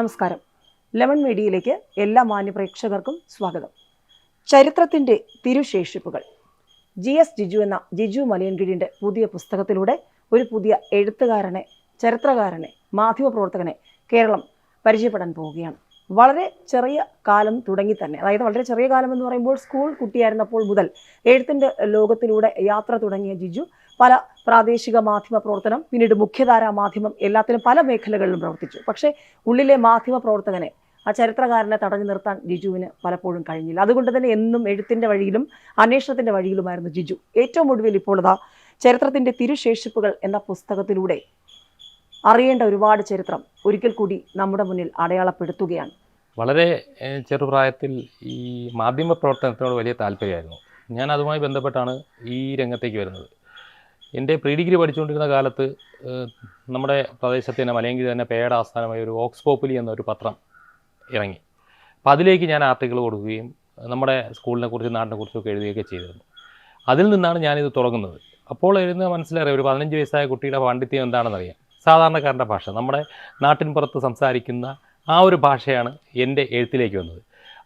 നമസ്കാരം. ലെമൺ മീഡിയയിലേക്ക് എല്ലാ മാന്യപ്രേക്ഷകർക്കും സ്വാഗതം. ചരിത്രത്തിന്റെ തിരുശേഷിപ്പുകൾ. ജി എസ് ജിജു എന്ന ജിജു മലയൻകിഴിന്റെ പുതിയ പുസ്തകത്തിലൂടെ ഒരു പുതിയ എഴുത്തുകാരനെ ചരിത്രകാരനെ മാധ്യമപ്രവർത്തകനെ കേരളം പരിചയപ്പെടാൻ പോവുകയാണ്. വളരെ ചെറിയ കാലം തുടങ്ങി തന്നെ. അതായത് വളരെ ചെറിയ കാലം എന്ന് പറയുമ്പോൾ സ്കൂൾ കുട്ടിയായിരുന്നപ്പോൾ മുതൽ എഴുത്തിന്റെ ലോകത്തിലൂടെ യാത്ര തുടങ്ങിയ ജിജു പല പ്രാദേശിക മാധ്യമ പ്രവർത്തനം പിന്നീട് മുഖ്യധാരാ മാധ്യമം എല്ലാത്തിലും പല മേഖലകളിലും പ്രവർത്തിച്ചു. പക്ഷേ ഉള്ളിലെ മാധ്യമ പ്രവർത്തകനെ ആ ചരിത്രകാരനെ തടഞ്ഞു നിർത്താൻ ജിജുവിന് പലപ്പോഴും കഴിഞ്ഞില്ല. അതുകൊണ്ട് തന്നെ എന്നും എഴുത്തിന്റെ വഴിയിലും അന്വേഷണത്തിന്റെ വഴിയിലുമായിരുന്നു ജിജു. ഏറ്റവും ഒടുവിൽ ഇപ്പോൾ ഇതാ ചരിത്രത്തിന്റെ തിരുശേഷിപ്പുകൾ എന്ന പുസ്തകത്തിലൂടെ അറിയേണ്ട ഒരുപാട് ചരിത്രം ഒരിക്കൽ കൂടി നമ്മുടെ മുന്നിൽ അടയാളപ്പെടുത്തുകയാണ്. വളരെ ചെറുപ്രായത്തിൽ ഈ മാധ്യമ പ്രവർത്തനത്തിനോട് വലിയ താല്പര്യമായിരുന്നു. ഞാൻ അതുമായി ബന്ധപ്പെട്ടാണ് ഈ രംഗത്തേക്ക് വരുന്നത്. എന്റെ പ്രീ ഡിഗ്രി പഠിച്ചുകൊണ്ടിരുന്ന കാലത്ത് നമ്മുടെ പ്രദേശത്ത് തന്നെ മലയങ്കിരി തന്നെ പേയുടെ ആസ്ഥാനമായ ഒരു ഓക്സ് പോപ്പുലി എന്നൊരു പത്രം ഇറങ്ങി. അപ്പോൾ അതിലേക്ക് ഞാൻ ആർട്ടിക്കിൾ കൊടുക്കുകയും നമ്മുടെ സ്കൂളിനെ കുറിച്ച് നാടിനെ കുറിച്ചൊക്കെ എഴുതുകയൊക്കെ ചെയ്തിരുന്നു. അതിൽ നിന്നാണ് ഞാനിത് തുടങ്ങുന്നത്. അപ്പോൾ എഴുതുന്ന മനസ്സിലറിയാം ഒരു പതിനഞ്ച് വയസ്സായ കുട്ടിയുടെ പാണ്ഡിത്യം എന്താണെന്നറിയാം. സാധാരണക്കാരന്റെ ഭാഷ. നമ്മുടെ നാട്ടിൻ പുറത്ത് സംസാരിക്കുന്ന ആ ഒരു ഭാഷയാണ് എന്റെ എഴുത്തിലേക്ക് വന്നത്.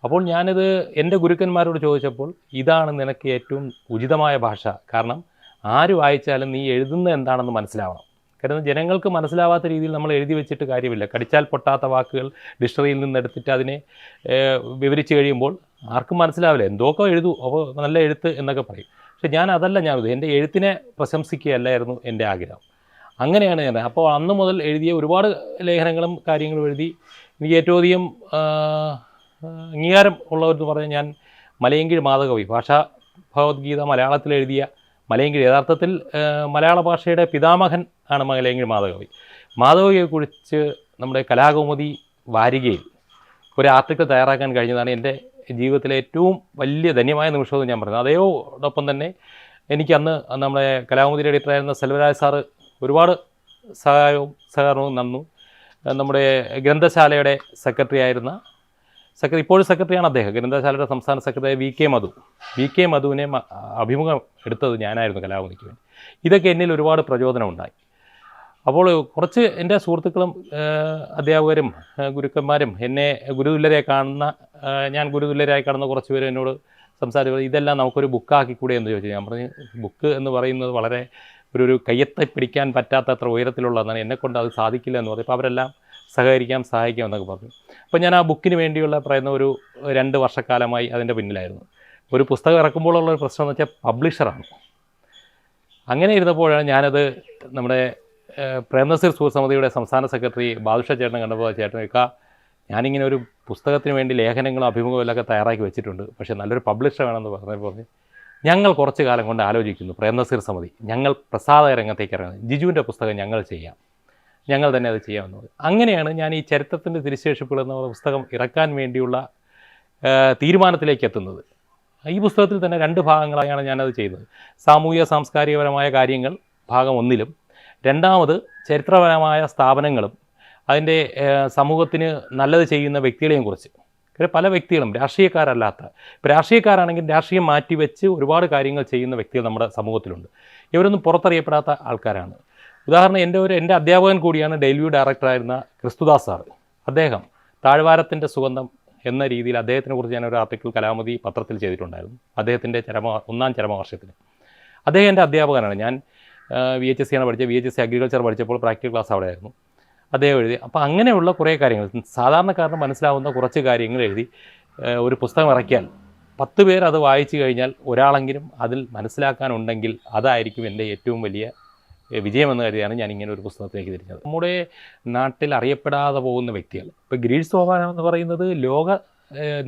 അപ്പോൾ ഞാനിത് എന്റെ ഗുരുക്കന്മാരോട് ചോദിച്ചപ്പോൾ ഇതാണ് നിനക്ക് ഏറ്റവും ഉചിതമായ ഭാഷ. കാരണം ആര് വായിച്ചാലും നീ എഴുതുന്നത് എന്താണെന്ന് മനസ്സിലാവണം. കാരണം ജനങ്ങൾക്ക് മനസ്സിലാവാത്ത രീതിയിൽ നമ്മൾ എഴുതി വെച്ചിട്ട് കാര്യമില്ല. കടിച്ചാൽ പൊട്ടാത്ത വാക്കുകൾ ഡിക്ഷണറിയിൽ നിന്നെടുത്തിട്ട് അതിനെ വിവരിച്ച് കഴിയുമ്പോൾ ആർക്കും മനസ്സിലാവില്ല. എന്തൊക്കെ എഴുതൂ അപ്പോൾ നല്ല എഴുത്ത് എന്നൊക്കെ പറയും. പക്ഷേ ഞാൻ അതല്ല ഞാൻ ഇത് എന്റെ എഴുത്തിനെ പ്രശംസിക്കുകയല്ലായിരുന്നു എന്റെ ആഗ്രഹം. അങ്ങനെയാണ് ഞാൻ. അപ്പോൾ അന്ന് മുതൽ എഴുതിയ ഒരുപാട് ലേഖനങ്ങളും കാര്യങ്ങളും എഴുതി എനിക്ക് ഏറ്റവും അധികം അംഗീകാരം ഉള്ളവരെന്ന് പറഞ്ഞാൽ ഞാൻ മലയങ്കിഴ് മാധകവി ഭാഷാ ഭഗവത്ഗീത മലയാളത്തിൽ എഴുതിയ മലയങ്കിഴ്. യഥാർത്ഥത്തിൽ മലയാള ഭാഷയുടെ പിതാമഹൻ ആണ് മലയങ്കിഴ് മാധകവി മാധവിയെക്കുറിച്ച് നമ്മുടെ കലാകൗമുദി വാരികയിൽ ഒരു ആർട്ടിക്കിൾ തയ്യാറാക്കാൻ കഴിഞ്ഞതാണ് എന്റെ ജീവിതത്തിലെ ഏറ്റവും വലിയ ധന്യമായ നിമിഷമെന്ന് ഞാൻ പറയുന്നത് അതേയോടൊപ്പം തന്നെ എനിക്ക് അന്ന് നമ്മുടെ കലാകൗമുദിയുടെ എഡിറ്ററായിരുന്ന സെൽവരാജ് സാറ് ഒരുപാട് സഹായവും സഹകരണവും നന്നു നമ്മുടെ ഗ്രന്ഥശാലയുടെ സെക്രട്ടറി ആയിരുന്ന സെക്രട്ടറി ഇപ്പോഴും സെക്രട്ടറിയാണ് അദ്ദേഹം. ഗ്രന്ഥശാലയുടെ സംസ്ഥാന secretary V K Madhu. V K മധുവിനെ അഭിമുഖം എടുത്തത് ഞാനായിരുന്നു കലാപതിക്ക് വേണ്ടി. ഇതൊക്കെ എന്നിൽ ഒരുപാട് പ്രചോദനം ഉണ്ടായി. അപ്പോൾ കുറച്ച് എന്റെ സുഹൃത്തുക്കളും അധ്യാപകരും ഗുരുക്കന്മാരും എന്നെ ഗുരുതുല്യരെ കാണുന്ന ഞാൻ ഗുരുതുല്യരായി കാണുന്ന കുറച്ച് പേര് എന്നോട് സംസാരിച്ചു. ഇതെല്ലാം നമുക്കൊരു ബുക്കാക്കിക്കൂടെ എന്ന് ചോദിച്ചു. ഞാൻ പറഞ്ഞു ബുക്ക് എന്ന് പറയുന്നത് വളരെ ഒരു ഒരു കയ്യത്തെ പിടിക്കാൻ പറ്റാത്തത്ര ഉയരത്തിലുള്ളതാണ് എന്നെക്കൊണ്ട് അത് സാധിക്കില്ല എന്ന് പറഞ്ഞു. അപ്പോൾ അവരെല്ലാം സഹകരിക്കാം സഹായിക്കാം എന്നൊക്കെ പറഞ്ഞു. അപ്പോൾ ഞാൻ ആ ബുക്കിന് വേണ്ടിയുള്ള പറയുന്ന ഒരു രണ്ട് വർഷക്കാലമായി അതിന്റെ പിന്നിലായിരുന്നു. ഒരു പുസ്തകം ഇറക്കുമ്പോഴുള്ള ഒരു പ്രശ്നം എന്ന് വെച്ചാൽ പബ്ലിഷറാണ്. അങ്ങനെ ഇരുന്നപ്പോഴാണ് ഞാനത് നമ്മുടെ പ്രേംനസീർ സുഹൃസമിതിയുടെ സംസ്ഥാന സെക്രട്ടറി ബാദുഷ ചേട്ടൻ കണ്ടപ്പോൾ ചേട്ടൻ ഇക്ക ഞാനിങ്ങനെ ഒരു പുസ്തകത്തിന് വേണ്ടി ലേഖനങ്ങളും അഭിമുഖവും ഒക്കെ തയ്യാറാക്കി വെച്ചിട്ടുണ്ട്. പക്ഷേ നല്ലൊരു പബ്ലിഷർ വേണമെന്ന് പറഞ്ഞപ്പോൾ പറഞ്ഞു ഞങ്ങൾ കുറച്ച് കാലം കൊണ്ട് ആലോചിക്കുന്നു. പ്രേംനസീർ സമിതി. ഞങ്ങൾ പ്രസാദക രംഗത്തേക്ക് ഇറങ്ങുന്നത് ജിജുവിന്റെ പുസ്തകം ഞങ്ങൾ ചെയ്യാം. ഞങ്ങൾ തന്നെ അത് ചെയ്യാമെന്ന് പറഞ്ഞു അങ്ങനെയാണ് ഞാൻ ഈ ചരിത്രത്തിന്റെ തിരിശേഷിപ്പുകൾ എന്ന പുസ്തകം ഇറക്കാൻ വേണ്ടിയുള്ള തീരുമാനത്തിലേക്ക് എത്തുന്നത്. ഈ പുസ്തകത്തിൽ തന്നെ രണ്ട് ഭാഗങ്ങളായാണ് ഞാനത് ചെയ്തത് സാമൂഹ്യ സാംസ്കാരികപരമായ കാര്യങ്ങൾ ഭാഗം ഒന്നിലും രണ്ടാമത് ചരിത്രപരമായ സ്ഥാപനങ്ങളും അതിന്റെ സമൂഹത്തിന് നല്ലത് ചെയ്യുന്ന വ്യക്തികളെയും കുറിച്ച്. കാര്യം പല വ്യക്തികളും രാഷ്ട്രീയക്കാരല്ലാത്ത. ഇപ്പോൾ രാഷ്ട്രീയക്കാരാണെങ്കിൽ രാഷ്ട്രീയം മാറ്റിവെച്ച് ഒരുപാട് കാര്യങ്ങൾ ചെയ്യുന്ന വ്യക്തികൾ നമ്മുടെ സമൂഹത്തിലുണ്ട്. ഇവരൊന്നും പുറത്തറിയപ്പെടാത്ത ആൾക്കാരാണ്. ഉദാഹരണം എന്റെ ഒരു എന്റെ അധ്യാപകൻ കൂടിയാണ് ഡെയിൽവ്യൂ ഡയറക്ടറായിരുന്ന ക്രിസ്തുദാസ് സാർ അദ്ദേഹം താഴ്വാരത്തിന്റെ സുഗന്ധം എന്ന രീതിയിൽ അദ്ദേഹത്തിനെ കുറിച്ച് ഞാൻ ഒരു ആർട്ടിക്കിൾ കലാമതി പത്രത്തിൽ ചെയ്തിട്ടുണ്ടായിരുന്നു. അദ്ദേഹത്തിന്റെ ചരമ ഒന്നാം ചരമവർഷത്തിന് അദ്ദേഹം എന്റെ അധ്യാപകനാണ്. ഞാൻ വി എച്ച് എസ് സിയാണ് പഠിച്ചത്. V H S C agriculture പഠിച്ചപ്പോൾ പ്രാക്ടിക്കൽ ക്ലാസ് അവിടെ ആയിരുന്നു അദ്ദേഹം എഴുതി. അപ്പോൾ അങ്ങനെയുള്ള കുറേ കാര്യങ്ങൾ. സാധാരണക്കാരന് മനസ്സിലാവുന്ന കുറച്ച് കാര്യങ്ങൾ എഴുതി ഒരു പുസ്തകം ഇറക്കിയാൽ പത്ത് പേർ അത് വായിച്ചു കഴിഞ്ഞാൽ ഒരാളെങ്കിലും അതിൽ മനസ്സിലാക്കാനുണ്ടെങ്കിൽ അതായിരിക്കും എന്റെ ഏറ്റവും വലിയ വിജയമെന്ന് കരുതിയാണ് ഞാൻ ഇങ്ങനെ ഒരു പുസ്തകത്തിലേക്ക് തിരിഞ്ഞത്. നമ്മുടെ നാട്ടിൽ അറിയപ്പെടാതെ പോകുന്ന വ്യക്തികൾ ഇപ്പോൾ ഗ്രീഡ് സോപാനം എന്ന് പറയുന്നത് ലോക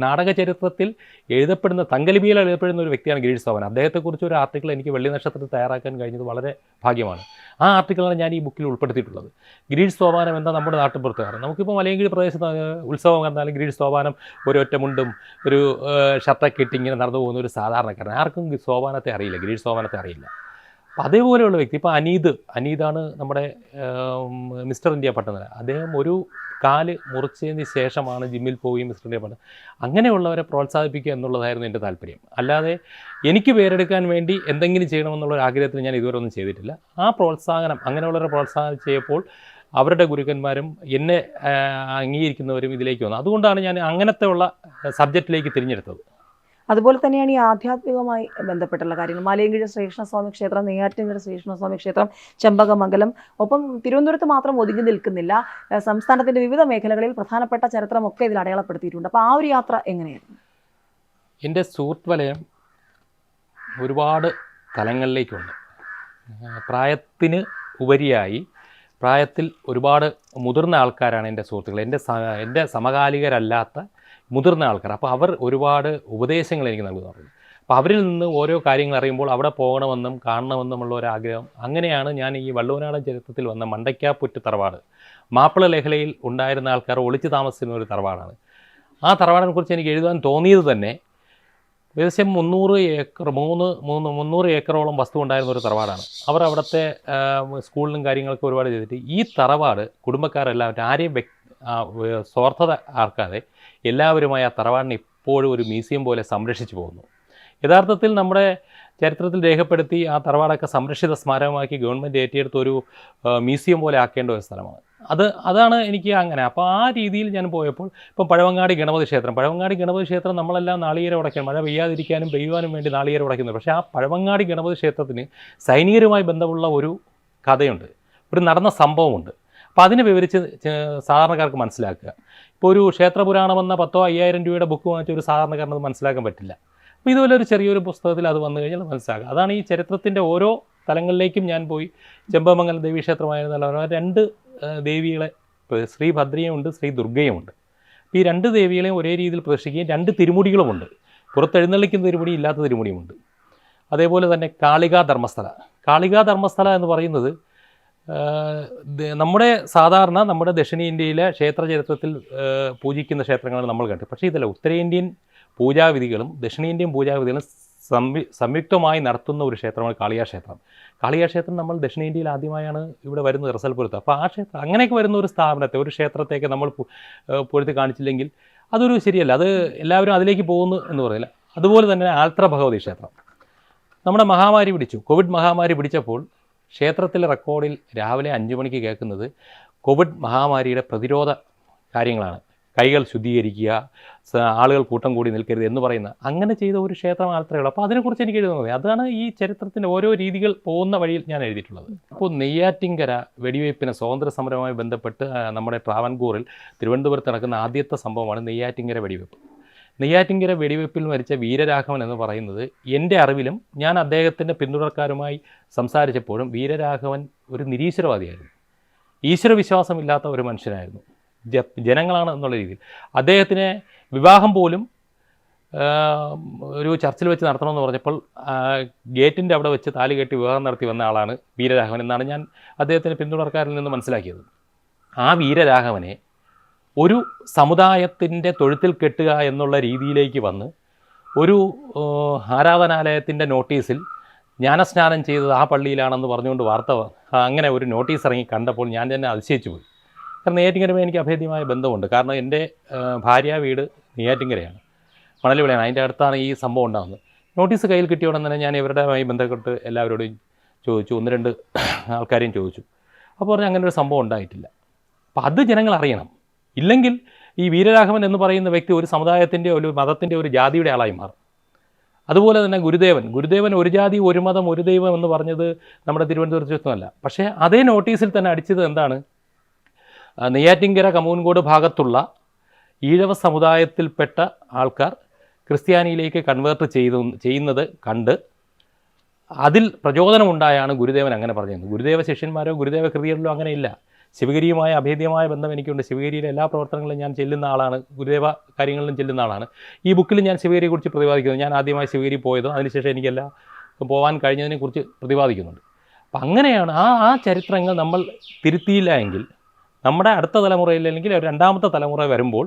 നാടക ചരിത്രത്തിൽ എഴുതപ്പെടുന്ന തങ്കലിപിയിൽ എഴുതപ്പെടുന്ന ഒരു വ്യക്തിയാണ് ഗിരീഷ് സോവൻ അദ്ദേഹത്തെക്കുറിച്ച് ഒരു ആർട്ടിക്കിൾ എനിക്ക് വെള്ളി നക്ഷത്രത്തിൽ തയ്യാറാക്കാൻ കഴിഞ്ഞത് വളരെ ഭാഗ്യമാണ്. ആ ആർട്ടിക്കിളാണ് ഞാൻ ഈ ബുക്കിൽ ഉൾപ്പെടുത്തിയിട്ടുള്ളത്. ഗിരീഷ് സോപാനം എന്ന നമ്മുടെ നാട്ടുപുറത്തുകാരൻ? നമുക്കിപ്പോൾ മലയങ്കിഴി പ്രദേശത്ത് ഉത്സവം കണ്ടാലും ഗിരീഷ് സോപാനം ഒരു ഒറ്റമുണ്ടും ഒരു ഷർട്ടൊക്കെ ഇട്ട് ഇങ്ങനെ നടന്നു പോകുന്ന ഒരു സാധാരണക്കാരൻ. ആർക്കും സോപാനത്തെ അറിയില്ല ഗിരീഷ് സോപാനത്തെ അറിയില്ല. അപ്പം അതേപോലെയുള്ള വ്യക്തി ഇപ്പോൾ അനീത് അനീതാണ് നമ്മുടെ മിസ്റ്റർ ഇന്ത്യ പട്ടണ അദ്ദേഹം ഒരു കാൽ മുറിച്ചതിന് ശേഷമാണ് ജിമ്മിൽ പോവുകയും മിസ്റ്റർ ഇന്ത്യ പറഞ്ഞത്. അങ്ങനെയുള്ളവരെ പ്രോത്സാഹിപ്പിക്കുക എന്നുള്ളതായിരുന്നു എന്റെ താല്പര്യം. അല്ലാതെ എനിക്ക് പേരെടുക്കാൻ വേണ്ടി എന്തെങ്കിലും ചെയ്യണമെന്നുള്ള ഒരു ആഗ്രഹത്തിൽ ഞാൻ ഇതുവരെ ഒന്നും ചെയ്തിട്ടില്ല. ആ പ്രോത്സാഹനം അങ്ങനെയുള്ളവരെ പ്രോത്സാഹനം ചെയ്യപ്പോൾ അവരുടെ ഗുരുക്കന്മാരും എന്നെ അംഗീകരിക്കുന്നവരും ഇതിലേക്ക് വന്നു. അതുകൊണ്ടാണ് ഞാൻ അങ്ങനത്തെ ഉള്ള സബ്ജക്റ്റിലേക്ക് തിരഞ്ഞെടുത്തത്. അതുപോലെ തന്നെയാണ് ഈ ആധ്യാത്മികമായി ബന്ധപ്പെട്ടുള്ള കാര്യങ്ങൾ. മലയങ്കിഴ ശ്രീകൃഷ്ണസ്വാമി ക്ഷേത്രം നെയ്യാറ്റിൻകര ശ്രീകൃഷ്ണസ്വാമി ക്ഷേത്രം ചെമ്പകമംഗലം ഒപ്പം തിരുവനന്തപുരത്ത് മാത്രം ഒതുങ്ങി നിൽക്കുന്നില്ല. സംസ്ഥാനത്തിന്റെ വിവിധ മേഖലകളിൽ പ്രധാനപ്പെട്ട ചരിത്രമൊക്കെ ഇതിൽ അടയാളപ്പെടുത്തിയിട്ടുണ്ട്. അപ്പോൾ ആ ഒരു യാത്ര എങ്ങനെയായിരുന്നു? എന്റെ സുഹൃത്ത് വലയം ഒരുപാട് തലങ്ങളിലേക്കുണ്ട്. പ്രായത്തിന് ഉപരിയായി പ്രായത്തിൽ ഒരുപാട് മുതിർന്ന ആൾക്കാരാണ് എന്റെ സുഹൃത്തുക്കൾ. എന്റെ എന്റെ സമകാലികരല്ലാത്ത മുതിർന്ന ആൾക്കാർ. അപ്പോൾ അവർ ഒരുപാട് ഉപദേശങ്ങൾ എനിക്ക് നൽകുന്നുണ്ട്. അപ്പോൾ അവരിൽ നിന്ന് ഓരോ കാര്യങ്ങൾ അറിയുമ്പോൾ അവിടെ പോകണമെന്നും കാണണമെന്നുമുള്ള ഒരു ആഗ്രഹം അങ്ങനെയാണ് ഞാൻ ഈ വള്ളുവനാടൻ ചരിത്രത്തിൽ വന്ന മണ്ടയ്ക്കാപ്പുറ്റ് തറവാട്. മാപ്പിള ലഹളയിൽ ഉണ്ടായിരുന്ന ആൾക്കാർ ഒളിച്ചു താമസിക്കുന്ന ഒരു തറവാടാണ്. ആ തറവാടിനെ കുറിച്ച് എനിക്ക് എഴുതാൻ തോന്നിയത് തന്നെ ഏകദേശം മുന്നൂറ് ഏക്കർ മൂന്ന് മൂന്ന് മുന്നൂറ് ഏക്കറോളം വസ്തു ഉണ്ടായിരുന്ന ഒരു തറവാടാണ്. അവർ അവിടുത്തെ സ്കൂളിലും കാര്യങ്ങളൊക്കെ ഒരുപാട് ചെയ്തിട്ട് ഈ തറവാട് കുടുംബക്കാരെല്ലാം ആരെയും വ്യക് ആ, വേ- സ്വാർത്ഥത ആർക്കാതെ എല്ലാവരുമായി ആ തറവാടിനെ ഇപ്പോഴും ഒരു മ്യൂസിയം പോലെ സംരക്ഷിച്ചു പോകുന്നു. യഥാർത്ഥത്തിൽ നമ്മുടെ ചരിത്രത്തിൽ രേഖപ്പെടുത്തി ആ തറവാടൊക്കെ സംരക്ഷിത സ്മാരകമാക്കി ഗവൺമെന്റ് ഏറ്റെടുത്ത ഒരു മ്യൂസിയം പോലെ ആക്കേണ്ട ഒരു സ്ഥലമാണ്. അത് അതാണ് എനിക്ക് അങ്ങനെ. അപ്പോൾ ആ രീതിയിൽ ഞാൻ പോയപ്പോൾ ഇപ്പം പഴവങ്ങാടി ഗണപതി ക്ഷേത്രം. പഴവങ്ങാടി ഗണപതി ക്ഷേത്രം നമ്മളെല്ലാം നാളികേരം ഉടയ്ക്കാൻ മഴ പെയ്യാതിരിക്കാനും പെയ്യുവാനും വേണ്ടി നാളികേരം ഉടയ്ക്കുന്നത് പക്ഷേ ആ പഴവങ്ങാടി ഗണപതി ക്ഷേത്രത്തിന് സൈനികരുമായി ബന്ധമുള്ള ഒരു കഥയുണ്ട്. ഒരു നടന്ന സംഭവമുണ്ട്. അപ്പോൾ അതിനെ വിവരിച്ച് സാധാരണക്കാർക്ക് മനസ്സിലാക്കുക. ഇപ്പോൾ ഒരു ക്ഷേത്രപുരാണം എന്ന പത്തോ അയ്യായിരം രൂപയുടെ ബുക്ക് വാങ്ങിച്ച ഒരു സാധാരണക്കാരനത് മനസ്സിലാക്കാൻ പറ്റില്ല. അപ്പോൾ ഇതുപോലെ ഒരു ചെറിയൊരു പുസ്തകത്തിൽ അത് വന്നു കഴിഞ്ഞാൽ മനസ്സിലാക്കുക അതാണ് ഈ ചരിത്രത്തിന്റെ ഓരോ തലങ്ങളിലേക്കും ഞാൻ പോയി ചെമ്പമംഗലം ദേവീക്ഷേത്രമായിരുന്നല്ലോ രണ്ട് ദേവികളെ ശ്രീ ഭദ്രയുമുണ്ട് ശ്രീ ദുർഗയുമുണ്ട് അപ്പോൾ ഈ രണ്ട് ദേവികളെയും ഒരേ രീതിയിൽ പ്രദർശിക്കുകയും രണ്ട് തിരുമുടികളുമുണ്ട് പുറത്തെഴുന്നള്ളിക്കുന്ന തിരുമുടി ഇല്ലാത്ത തിരുമുടിയുമുണ്ട് അതേപോലെ തന്നെ കാളികാ ധർമ്മസ്ഥല. കാളികാ ധർമ്മസ്ഥല എന്ന് പറയുന്നത് നമ്മുടെ സാധാരണ നമ്മുടെ ദക്ഷിണേന്ത്യയിലെ ക്ഷേത്ര ചരിത്രത്തിൽ പൂജിക്കുന്ന ക്ഷേത്രങ്ങളാണ് നമ്മൾ കണ്ടു. പക്ഷേ ഇതല്ല ഉത്തരേന്ത്യൻ പൂജാവിധികളും ദക്ഷിണേന്ത്യൻ പൂജാവിധികളും സംയു സംയുക്തമായി നടത്തുന്ന ഒരു ക്ഷേത്രമാണ് കാളിയാ ക്ഷേത്രം. കാളിയാ ക്ഷേത്രം നമ്മൾ ദക്ഷിണേന്ത്യയിൽ ആദ്യമായാണ് ഇവിടെ വരുന്നത് റസൽപുരത്ത് അപ്പോൾ ആ ക്ഷേത്രം അങ്ങനെയൊക്കെ വരുന്ന ഒരു സ്ഥാപനത്തെ ഒരു ക്ഷേത്രത്തേക്ക് നമ്മൾ പൊരുത്തി കാണിച്ചില്ലെങ്കിൽ അതൊരു ശരിയല്ല. അത് എല്ലാവരും അതിലേക്ക് പോകുന്നു എന്ന് പറയില്ല. അതുപോലെ തന്നെ ആൽത്ര ഭഗവതി ക്ഷേത്രം. നമ്മുടെ മഹാമാരി പിടിച്ചു. കോവിഡ് മഹാമാരി പിടിച്ചപ്പോൾ ക്ഷേത്രത്തിലെ റെക്കോർഡിൽ രാവിലെ അഞ്ച് മണിക്ക് കേൾക്കുന്നത് കോവിഡ് മഹാമാരിയുടെ പ്രതിരോധ കാര്യങ്ങളാണ്. കൈകൾ ശുദ്ധീകരിക്കുക ആളുകൾ കൂട്ടം കൂടി നിൽക്കരുത് എന്ന് പറയുന്ന അങ്ങനെ ചെയ്ത ഒരു ക്ഷേത്രം മാത്രമേ ഉള്ളൂ. അപ്പോൾ അതിനെക്കുറിച്ച് എനിക്ക് എഴുതുന്നത് അതാണ് ഈ ചരിത്രത്തിന്റെ ഓരോ രീതികൾ പോകുന്ന വഴിയിൽ ഞാൻ എഴുതിയിട്ടുള്ളത്. അപ്പോൾ നെയ്യാറ്റിങ്കര വെടിവയ്പ്പിന് സ്വാതന്ത്ര്യ സമരവുമായി ബന്ധപ്പെട്ട് നമ്മുടെ ട്രാവൻകൂറിൽ തിരുവനന്തപുരത്ത് നടക്കുന്ന ആദ്യത്തെ സംഭവമാണ് നെയ്യാറ്റിങ്കര വെടിവയ്പ്പ്. നെയ്യാറ്റിങ്കര വെടിവെപ്പിൽ മരിച്ച വീരരാഘവൻ എന്ന് പറയുന്നത് എന്റെ അറിവിലും ഞാൻ അദ്ദേഹത്തിന്റെ പിന്തുണക്കാരുമായി സംസാരിച്ചപ്പോഴും വീരരാഘവൻ ഒരു നിരീശ്വരവാദിയായിരുന്നു. ഈശ്വരവിശ്വാസമില്ലാത്ത ഒരു മനുഷ്യനായിരുന്നു. ജനങ്ങളാണ് എന്നുള്ള രീതിയിൽ. അദ്ദേഹത്തിന് വിവാഹം പോലും ഒരു ചർച്ചിൽ വെച്ച് നടത്തണമെന്ന് പറഞ്ഞപ്പോൾ ഗേറ്റിന്റെ അവിടെ വെച്ച് താലി കെട്ടി വിവാഹം നടത്തി വന്ന ആളാണ് വീരരാഘവൻ എന്നാണ് ഞാൻ അദ്ദേഹത്തിന്റെ പിന്തുണക്കാരിൽ നിന്ന് മനസ്സിലാക്കിയത്. ആ വീരരാഘവനെ ഒരു സമുദായത്തിന്റെ തൊഴുത്തിൽ കെട്ടുക എന്നുള്ള രീതിയിലേക്ക് വന്ന് ഒരു ആരാധനാലയത്തിന്റെ നോട്ടീസിൽ ജ്ഞാനസ്നാനം ചെയ്തത് ആ പള്ളിയിലാണെന്ന് പറഞ്ഞുകൊണ്ട് വാർത്ത അങ്ങനെ ഒരു നോട്ടീസ് ഇറങ്ങി കണ്ടപ്പോൾ ഞാൻ തന്നെ അതിശയിച്ചു പോയി. കാരണം നെയ്യാറ്റിങ്കരമേ എനിക്ക് അഭേദ്യമായ ബന്ധമുണ്ട്. കാരണം എന്റെ ഭാര്യ വീട് നെയ്യാറ്റിങ്കരയാണ്. മണലിവിളയാണ്. അതിന്റെ അടുത്താണ് ഈ സംഭവം ഉണ്ടാകുന്നത് നോട്ടീസ് കയ്യിൽ കിട്ടിയ ഉടൻ തന്നെ ഞാൻ ഇവരുടെയുമായി ബന്ധപ്പെട്ട് എല്ലാവരോടും ചോദിച്ചു. ഒന്ന് രണ്ട് ആൾക്കാരെയും ചോദിച്ചു. അപ്പോൾ പറഞ്ഞു അങ്ങനെ ഒരു സംഭവം ഉണ്ടായിട്ടില്ല. അപ്പോൾ അത് ജനങ്ങൾ അറിയണം. ഇല്ലെങ്കിൽ ഈ വീരരാഘവൻ എന്ന് പറയുന്ന വ്യക്തി ഒരു സമുദായത്തിന്റെ ഒരു മതത്തിന്റെ ഒരു ജാതിയുടെ ആളായി മാറും. അതുപോലെ തന്നെ ഗുരുദേവൻ. ഗുരുദേവൻ ഒരു ജാതി ഒരു മതം ഒരു ദൈവം എന്ന് പറഞ്ഞത് നമ്മുടെ തിരുവനന്തപുരത്ത് ചുറ്റുമല്ല പക്ഷേ അതേ നോട്ടീസിൽ തന്നെ അടിച്ചത് എന്താണ്? നെയ്യാറ്റിങ്കര കമൂൻകോട് ഭാഗത്തുള്ള ഈഴവ സമുദായത്തിൽപ്പെട്ട ആൾക്കാർ ക്രിസ്ത്യാനിയിലേക്ക് കൺവേർട്ട് ചെയ്തു ചെയ്യുന്നത് കണ്ട് അതിൽ പ്രചോദനമുണ്ടായാണ് ഗുരുദേവൻ അങ്ങനെ പറഞ്ഞത് ഗുരുദേവ ശിഷ്യന്മാരോ ഗുരുദേവ കൃതികളിലോ അങ്ങനെയില്ല. ശിവഗിരിയുമായ അഭേദ്യമായ ബന്ധം എനിക്കുണ്ട്. ശിവഗിരിയിലെ എല്ലാ പ്രവർത്തനങ്ങളും ഞാൻ ചെല്ലുന്ന ആളാണ്. ഗുരുദേവ കാര്യങ്ങളിലും ചെല്ലുന്ന ആളാണ്. ഈ ബുക്കിൽ ഞാൻ ശിവഗിരിയെക്കുറിച്ച് പ്രതിപാദിക്കുന്നത് ഞാൻ ആദ്യമായി ശിവഗിരി പോയതും അതിനുശേഷം എനിക്കെല്ലാം പോകാൻ കഴിഞ്ഞതിനെക്കുറിച്ച് പ്രതിപാദിക്കുന്നുണ്ട്. അപ്പം അങ്ങനെയാണ് ആ ആ ചരിത്രങ്ങൾ നമ്മൾ തിരുത്തിയില്ല എങ്കിൽ നമ്മുടെ അടുത്ത തലമുറയിൽ അല്ലെങ്കിൽ രണ്ടാമത്തെ തലമുറ വരുമ്പോൾ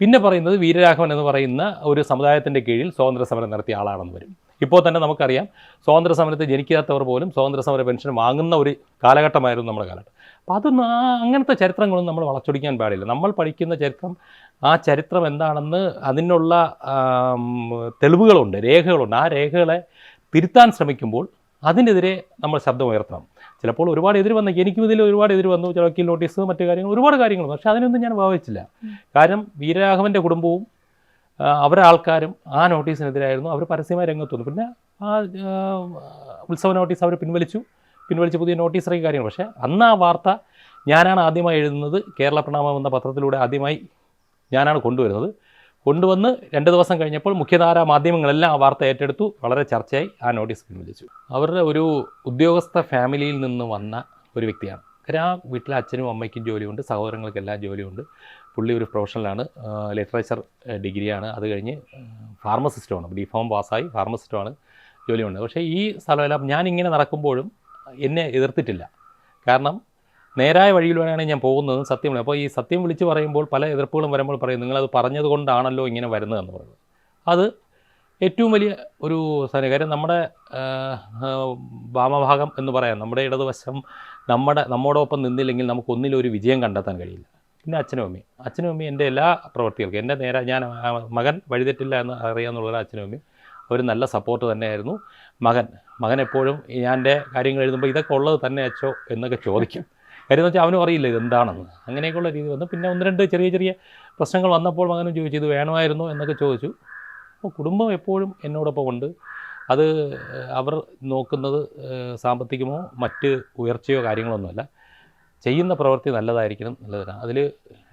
പിന്നെ പറയുന്നത് വീരരാഘവൻ എന്ന് പറയുന്ന ഒരു സമുദായത്തിന്റെ കീഴിൽ സ്വാതന്ത്ര്യ സമരം നടത്തിയ ആളാണെന്ന് വരും. ഇപ്പോൾ തന്നെ നമുക്കറിയാം സ്വാതന്ത്ര്യ സമരത്തിൽ ജനിക്കാത്തവർ പോലും സ്വാതന്ത്ര്യ സമര പെൻഷൻ വാങ്ങുന്ന ഒരു കാലഘട്ടമായിരുന്നു നമ്മുടെ കാലഘട്ടം. അപ്പോൾ അതൊന്നും ആ അങ്ങനത്തെ ചരിത്രങ്ങളൊന്നും നമ്മൾ വളച്ചൊടിക്കാൻ പാടില്ല. നമ്മൾ പഠിക്കുന്ന ചരിത്രം ആ ചരിത്രം എന്താണെന്ന് അതിനുള്ള തെളിവുകളുണ്ട് രേഖകളുണ്ട്. ആ രേഖകളെ തിരുത്താൻ ശ്രമിക്കുമ്പോൾ അതിനെതിരെ നമ്മൾ ശബ്ദം ഉയർത്തണം. ചിലപ്പോൾ ഒരുപാട് എതിര് വന്നു എനിക്കും ഇതിൽ ഒരുപാട് എതിര് വന്നു ചില വക്കീൽ നോട്ടീസ് മറ്റു കാര്യങ്ങൾ ഒരുപാട് കാര്യങ്ങൾ പക്ഷേ അതിനൊന്നും ഞാൻ ഭാവിച്ചില്ല കാരണം വീരരാഘവന്റെ കുടുംബവും അവരെ ആൾക്കാരും ആ നോട്ടീസിനെതിരായിരുന്നു. അവർ പരസ്യമായി രംഗത്ത് വന്നു. പിന്നെ ആ, ഉത്സവ നോട്ടീസ് അവർ പിൻവലിച്ചു. പിൻവലിച്ച് പുതിയ നോട്ടീസ് ഇറക്കിയ കാര്യങ്ങൾ. പക്ഷേ അന്ന് ആ വാർത്ത ഞാനാണ് ആദ്യമായി എഴുതുന്നത്. കേരള പ്രണാമം എന്ന പത്രത്തിലൂടെ ആദ്യമായി ഞാനാണ് കൊണ്ടുവരുന്നത്. കൊണ്ടുവന്ന് രണ്ട് ദിവസം കഴിഞ്ഞപ്പോൾ മുഖ്യധാര മാധ്യമങ്ങളെല്ലാം ആ വാർത്ത ഏറ്റെടുത്തു. വളരെ ചർച്ചയായി ആ നോട്ടീസ് പിൻവലിച്ചു. അവരുടെ ഒരു ഉദ്യോഗസ്ഥ ഫാമിലിയിൽ നിന്ന് വന്ന ഒരു വ്യക്തിയാണ്. കാര്യം ആ വീട്ടിലെ അച്ഛനും അമ്മയ്ക്കും ജോലിയുണ്ട്. സഹോദരങ്ങൾക്കെല്ലാം ജോലിയുണ്ട്. പുള്ളി ഒരു പ്രൊഫഷണലാണ് ലിറ്ററേച്ചർ ഡിഗ്രിയാണ്. അത് കഴിഞ്ഞ് ഫാർമസിസ്റ്റുമാണ് ബി ഫോം പാസ്സായി ഫാർമസിസ്റ്റുമാണ് ജോലിയുണ്ട്. പക്ഷേ ഈ സ്ഥലമെല്ലാം ഞാനിങ്ങനെ നടക്കുമ്പോഴും എന്നെ എതിർത്തിട്ടില്ല. കാരണം നേരായ വഴിയിലൂടെയാണ് ഞാൻ പോകുന്നത് സത്യം അപ്പോൾ ഈ സത്യം വിളിച്ച് പറയുമ്പോൾ പല എതിർപ്പുകളും വരുമ്പോൾ പറയും നിങ്ങളത് പറഞ്ഞത് കൊണ്ടാണല്ലോ ഇങ്ങനെ വരുന്നതെന്ന് പറയുന്നത്. അത് ഏറ്റവും വലിയ ഒരു സാധനം. കാര്യം നമ്മുടെ വാമഭാഗം എന്ന് പറയാം. നമ്മുടെ ഇടതുവശം നമ്മുടെ നമ്മോടൊപ്പം നിന്നില്ലെങ്കിൽ നമുക്കൊന്നിലൊരു വിജയം കണ്ടെത്താൻ കഴിയില്ല. പിന്നെ അച്ഛനും അമ്മയും. അച്ഛനും അമ്മയും എന്റെ എല്ലാ പ്രവൃത്തികൾക്കും എന്റെ നേരെ ഞാൻ മകൻ വഴിതെറ്റില്ല എന്ന് അറിയാമെന്നുള്ളത് അച്ഛനും അമ്മയും അവർ നല്ല സപ്പോർട്ട് തന്നെയായിരുന്നു മകൻ. മകൻ എപ്പോഴും ഞാൻ എന്റെ കാര്യങ്ങൾ എഴുതുമ്പോൾ ഇതൊക്കെ ഉള്ളത് തന്നെ അച്ചോ എന്നൊക്കെ ചോദിക്കും. കാര്യം എന്ന് വെച്ചാൽ അവനും അറിയില്ല ഇതെന്താണെന്ന് അങ്ങനെയൊക്കെയുള്ള രീതി വന്നു. പിന്നെ ഒന്ന് രണ്ട് ചെറിയ ചെറിയ പ്രശ്നങ്ങൾ വന്നപ്പോൾ മകനും ചോദിച്ചു ഇത് വേണമായിരുന്നോ? എന്നൊക്കെ ചോദിച്ചു. അപ്പോൾ കുടുംബം എപ്പോഴും എന്നോടൊപ്പം ഉണ്ട്. അത് അവർ നോക്കുന്നത് സാമ്പത്തികമോ മറ്റ് ഉയർച്ചയോ കാര്യങ്ങളൊന്നുമല്ല. ചെയ്യുന്ന പ്രവൃത്തി നല്ലതായിരിക്കണം നല്ലതാണ് അതിൽ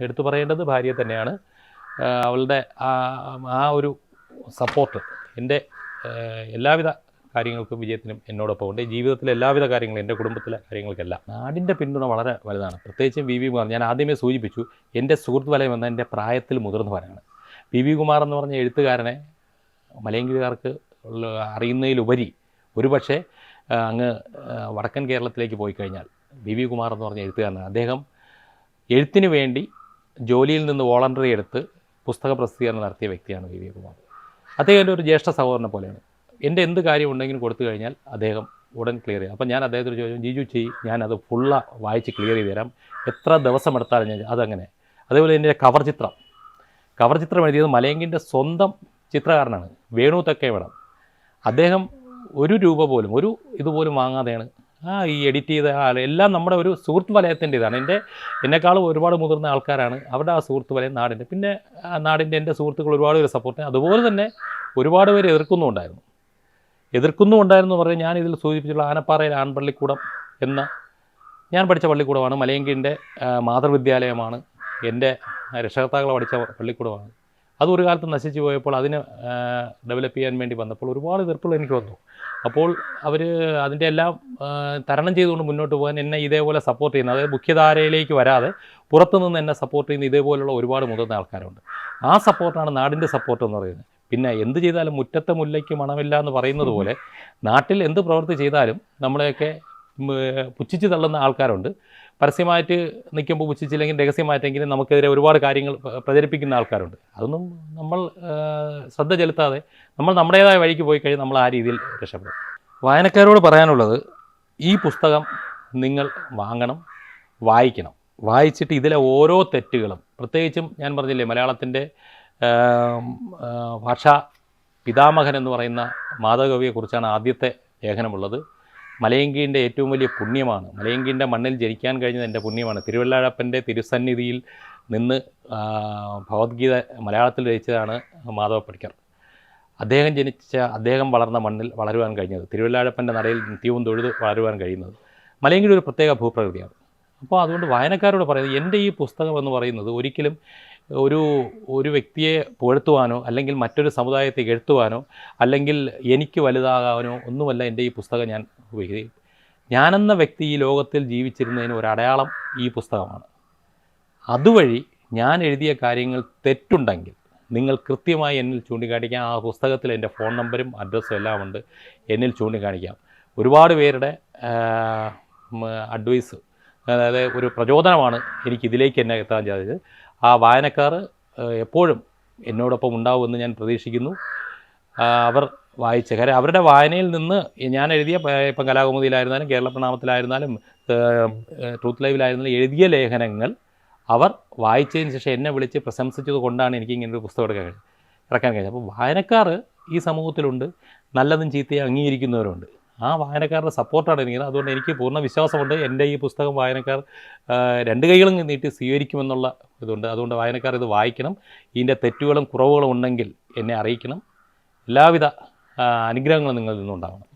എടുത്തു പറയേണ്ടത് ഭാര്യയെ തന്നെയാണ്. അവളുടെ ആ ഒരു സപ്പോർട്ട് എന്റെ എല്ലാവിധ കാര്യങ്ങൾക്കും വിജയത്തിനും എന്നോടൊപ്പം ഉണ്ട്. ജീവിതത്തിലെ എല്ലാവിധ കാര്യങ്ങളും എന്റെ കുടുംബത്തിലെ കാര്യങ്ങൾക്കെല്ലാം. നാടിന്റെ പിന്തുണ വളരെ വലുതാണ്. പ്രത്യേകിച്ചും വി വി കുമാർ. ഞാൻ ആദ്യമേ സൂചിപ്പിച്ചു എന്റെ സുഹൃത്ത് വലയം എന്ന എന്റെ പ്രായത്തിൽ മുതിർന്നവരാണ്. വി വി കുമാർ എന്ന് പറഞ്ഞ എഴുത്തുകാരനെ മലയങ്കിരികാർക്ക് ഉള്ള അറിയുന്നതിലുപരി ഒരുപക്ഷെ അങ്ങ് വടക്കൻ കേരളത്തിലേക്ക് പോയി കഴിഞ്ഞാൽ വി വി കുമാർ എന്ന് പറഞ്ഞ എഴുത്തുകാരനാണ്. അദ്ദേഹം എഴുത്തിന് വേണ്ടി ജോലിയിൽ നിന്ന് വോളണ്ടറി എടുത്ത് പുസ്തക പ്രസിദ്ധീകരണം നടത്തിയ വ്യക്തിയാണ് വി വി കുമാർ. അദ്ദേഹം ഒരു ജ്യേഷ്ഠ സഹോദരനെ പോലെയാണ്. എന്റെ എന്ത് കാര്യം ഉണ്ടെങ്കിലും കൊടുത്തു കഴിഞ്ഞാൽ അദ്ദേഹം ഉടൻ ക്ലിയർ ചെയ്യും. അപ്പം ഞാൻ അദ്ദേഹത്തോട് ചോദിച്ചു ജിജു ചെയ് ഞാനത് ഫുള്ള വായിച്ച് ക്ലിയർ ചെയ്ത് തരാം. എത്ര ദിവസം എടുത്താലും ഞാൻ അതങ്ങനെ. അതേപോലെ എന്റെ കവർ ചിത്രം. കവർ ചിത്രം എഴുതിയത് മലയങ്കിന്റെ സ്വന്തം ചിത്രകാരനാണ് വേണു തെക്കേവടം. അദ്ദേഹം ഒരു രൂപ പോലും ഒരു ഇതുപോലും വാങ്ങാതെയാണ് ആ ഈ എഡിറ്റ് ചെയ്ത ആൾ എല്ലാം നമ്മുടെ ഒരു സുഹൃത്ത് വലയത്തിന്റെ ഇതാണ് എന്റെ എന്നെക്കാളും ഒരുപാട് മുതിർന്ന ആൾക്കാരാണ് അവരുടെ ആ സുഹൃത്ത് വലയം നാടിന്റെ. പിന്നെ ആ നാടിന്റെ എന്റെ സുഹൃത്തുക്കൾ ഒരുപാട് പേര് സപ്പോർട്ട് അതുപോലെ തന്നെ ഒരുപാട് പേര് എതിർക്കുന്നുണ്ടായിരുന്നു എതിർക്കുന്നുണ്ടായിരുന്നു പറഞ്ഞാൽ ഞാൻ ഇതിൽ സൂചിപ്പിച്ചുള്ള ആനപ്പാറയിൽ ആൺപള്ളിക്കൂടം എന്ന ഞാൻ പഠിച്ച പള്ളിക്കൂടമാണ്. മലയങ്കിന്റെ മാതൃവിദ്യാലയമാണ്. എന്റെ രക്ഷകർത്താക്കളെ പഠിച്ച പള്ളിക്കൂടമാണ്. അത് ഒരു കാലത്ത് നശിച്ചു പോയപ്പോൾ അതിനെ ഡെവലപ്പ് ചെയ്യാൻ വേണ്ടി വന്നപ്പോൾ ഒരുപാട് എതിർപ്പുകൾ എനിക്ക് വന്നു. അപ്പോൾ അവർ അതിന്റെ എല്ലാം തരണം ചെയ്തുകൊണ്ട് മുന്നോട്ട് പോകാൻ എന്നെ ഇതേപോലെ സപ്പോർട്ട് ചെയ്യുന്ന അതായത് മുഖ്യധാരയിലേക്ക് വരാതെ പുറത്തുനിന്ന് എന്നെ സപ്പോർട്ട് ചെയ്യുന്ന ഇതേപോലുള്ള ഒരുപാട് മുതിർന്ന ആൾക്കാരുണ്ട്. ആ സപ്പോർട്ടാണ് നാടിന്റെ സപ്പോർട്ട് എന്ന് പറയുന്നത്. പിന്നെ എന്ത് ചെയ്താലും മുറ്റത്തെ മുല്ലയ്ക്ക് മണമില്ല എന്ന് പറയുന്നത് പോലെ നാട്ടിൽ എന്ത് പ്രവൃത്തി ചെയ്താലും നമ്മളെയൊക്കെ പുച്ഛിച്ച് തള്ളുന്ന ആൾക്കാരുണ്ട്. പരസ്യമായിട്ട് നിൽക്കുമ്പോൾ പുച്ഛിച്ചില്ലെങ്കിൽ രഹസ്യമായിട്ടെങ്കിലും നമുക്കെതിരെ ഒരുപാട് കാര്യങ്ങൾ പ്ര- പ്രചരിപ്പിക്കുന്ന ആൾക്കാരുണ്ട്. അതൊന്നും നമ്മൾ ശ്രദ്ധ ചെലുത്താതെ നമ്മൾ നമ്മുടേതായ വഴിക്ക് പോയി കഴിഞ്ഞാൽ നമ്മൾ ആ രീതിയിൽ രക്ഷപ്പെടും. വായനക്കാരോട് പറയാനുള്ളത് ഈ പുസ്തകം നിങ്ങൾ വാങ്ങണം വായിക്കണം. വായിച്ചിട്ട് ഇതിലെ ഓരോ തെറ്റുകളും പ്രത്യേകിച്ചും ഞാൻ പറഞ്ഞില്ലേ മലയാളത്തിന്റെ ഭാഷാ പിതാമഹൻ എന്ന് പറയുന്ന മാധവകവിയെക്കുറിച്ചാണ് ആദ്യത്തെ ലേഖനമുള്ളത്. മലയങ്കീന്റെ ഏറ്റവും വലിയ പുണ്യമാണ്. മലയങ്കീന്റെ മണ്ണിൽ ജനിക്കാൻ കഴിഞ്ഞത് എന്റെ പുണ്യമാണ്. തിരുവല്ലാഴപ്പന്റെ തിരുസന്നിധിയിൽ നിന്ന് ഭഗവത്ഗീത മലയാളത്തിൽ രചിച്ചതാണ് മാധവ പണിക്കർ അദ്ദേഹം ജനിച്ച അദ്ദേഹം വളർന്ന മണ്ണിൽ വളരുവാൻ കഴിഞ്ഞത് തിരുവല്ലാഴപ്പന്റെ നടയിൽ നിത്യവും തൊഴുത് വളരുവാൻ കഴിയുന്നത് മലയങ്കിയുടെ ഒരു പ്രത്യേക ഭൂപ്രകൃതിയാണ്. അപ്പോൾ അതുകൊണ്ട് വായനക്കാരോട് പറയുന്നത് എന്റെ ഈ പുസ്തകം എന്ന് പറയുന്നത് ഒരിക്കലും ഒരു ഒരു വ്യക്തിയെ പുകഴ്ത്തുവാനോ അല്ലെങ്കിൽ മറ്റൊരു സമുദായത്തെ എഴുത്തുവാനോ അല്ലെങ്കിൽ എനിക്ക് വലുതാകാനോ ഒന്നുമല്ല എന്റെ ഈ പുസ്തകം ഞാൻ ഉപയോഗിക്കുന്നത്. ഞാനെന്ന വ്യക്തി ഈ ലോകത്തിൽ ജീവിച്ചിരുന്നതിന് ഒരു അടയാളം ഈ പുസ്തകമാണ്. അതുവഴി ഞാൻ എഴുതിയ കാര്യങ്ങൾ തെറ്റുണ്ടെങ്കിൽ നിങ്ങൾ കൃത്യമായി എന്നിൽ ചൂണ്ടിക്കാണിക്കാം. ആ പുസ്തകത്തിൽ എന്റെ ഫോൺ നമ്പരും അഡ്രസ്സും എല്ലാം ഉണ്ട്. എന്നിൽ ചൂണ്ടിക്കാണിക്കാം. ഒരുപാട് പേരുടെ അഡ്വൈസ് അതായത് ഒരു പ്രചോദനമാണ് എനിക്ക് ഇതിലേക്ക് എന്നെ എത്താൻ സാധിച്ചത്. ആ വായനക്കാർ എപ്പോഴും എന്നോടൊപ്പം ഉണ്ടാവുമെന്ന് ഞാൻ പ്രതീക്ഷിക്കുന്നു. അവർ വായിച്ച കാര്യം അവരുടെ വായനയിൽ നിന്ന് ഞാൻ എഴുതിയ ഇപ്പം കലാകൗമുദിയിലായിരുന്നാലും കേരള പ്രണാമത്തിലായിരുന്നാലും ട്രൂത്ത് ലൈവിലായിരുന്നാലും എഴുതിയ ലേഖനങ്ങൾ അവർ വായിച്ചതിന് ശേഷം എന്നെ വിളിച്ച് പ്രശംസിച്ചത് കൊണ്ടാണ് എനിക്ക് ഇങ്ങനെ ഒരു പുസ്തകം എടുക്കാൻ കഴിഞ്ഞത് ഇറക്കാൻ കഴിഞ്ഞത്. അപ്പോൾ വായനക്കാർ ഈ സമൂഹത്തിലുണ്ട്. നല്ലതും ചീത്തയും അംഗീകരിക്കുന്നവരുണ്ട്. ആ വായനക്കാരുടെ സപ്പോർട്ടാണ് എനിക്ക് അതുകൊണ്ട് എനിക്ക് പൂർണ വിശ്വാസമുണ്ട്. എന്റെ ഈ പുസ്തകം വായനക്കാർ രണ്ട് കൈകളും നീട്ടി സ്വീകരിക്കുമെന്നുള്ള ഇതുണ്ട്. അതുകൊണ്ട് വായനക്കാർ ഇത് വായിക്കണം. ഇതിന്റെ തെറ്റുകളും കുറവുകളും ഉണ്ടെങ്കിൽ എന്നെ അറിയിക്കണം. എല്ലാവിധ അനുഗ്രഹങ്ങളും നിങ്ങളിൽ നിന്നുണ്ടാവണം.